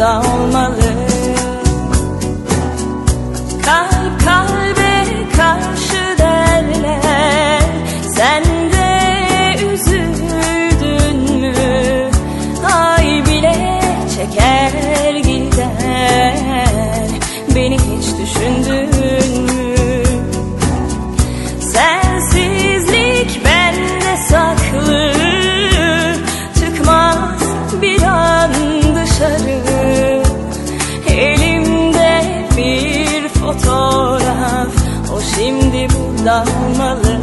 olmalı. Kalp kalbe karşı derler Sen de üzüldün mü? Ay bile çeker gider. Beni hiç düşündün Bir fotoğraf O şimdi burada olmalı